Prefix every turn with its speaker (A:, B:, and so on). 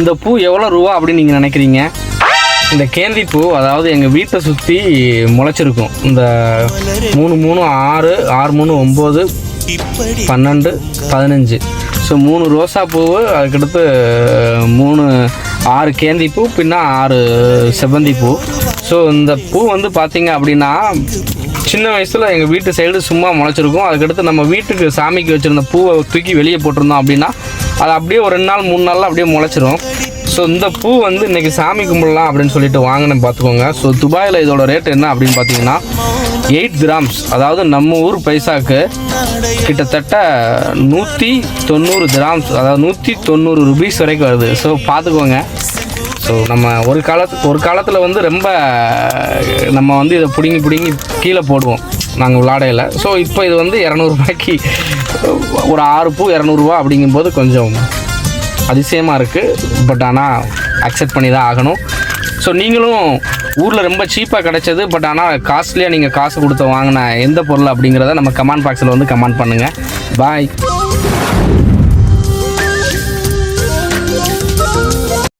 A: இந்த பூ எவ்வளோ ரூபா அப்படின்னு நீங்கள் நினைக்கிறீங்க? இந்த கேந்தி பூ அதாவது எங்கள் வீட்டை சுற்றி முளைச்சிருக்கும். இந்த மூணு மூணு ஆறு ஆறு மூணு ஒம்பது பன்னெண்டு பதினஞ்சு. ஸோ மூணு ரோசா பூவு அதுக்கடுத்து மூணு ஆறு கேந்தி பூ பின்னா ஆறு செவ்வந்தி பூ. ஸோ இந்த பூ வந்து பார்த்திங்க அப்படின்னா சின்ன வயசில் எங்கள் வீட்டு சைடு சும்மா முளைச்சிருக்கும். அதுக்கடுத்து நம்ம வீட்டுக்கு சாமிக்கு வச்சுருந்த பூவை தூக்கி வெளியே போட்டிருந்தோம் அப்படின்னா அது அப்படியே ஒரு ரெண்டு நாள் மூணு நாளில் அப்படியே முளைச்சிரும். ஸோ இந்த பூ வந்து இன்னைக்கு சாமி கும்பிடலாம் அப்படின்னு சொல்லிட்டு வாங்கினேன் பார்த்துக்கோங்க. ஸோ துபாயில் இதோட ரேட் என்ன அப்படின்னு பார்த்தீங்கன்னா எயிட் கிராம்ஸ் அதாவது நம்ம ஊர் பைசாக்கு கிட்டத்தட்ட நூற்றி தொண்ணூறு கிராம்ஸ் அதாவது நூற்றி தொண்ணூறு ருபீஸ் வரைக்கும் வருது. ஸோ பார்த்துக்கோங்க. ஸோ நம்ம ஒரு காலத்து ஒரு காலத்தில் வந்து ரொம்ப நம்ம வந்து இதை பிடுங்கி பிடுங்கி கீழே போடுவோம். நாங்கள் விளாடையில் ஸோ இப்போ இது வந்து இரநூறுபாய்க்கு ஒரு ஆறு பூ இரநூறுவா அப்படிங்கும்போது கொஞ்சம் அதிசயமாக இருக்குது பட் ஆனால் அக்செப்ட் பண்ணி தான் ஆகணும். ஸோ நீங்களும் ஊரில் ரொம்ப சீப்பாக கிடச்சது. பட் ஆனால் காஸ்ட்லியாக நீங்கள் காசு கொடுத்து வாங்கின எந்த பொருள் அப்படிங்கிறத நம்ம கமெண்ட் பாக்ஸில் வந்து கமெண்ட் பண்ணுங்கள் பாய்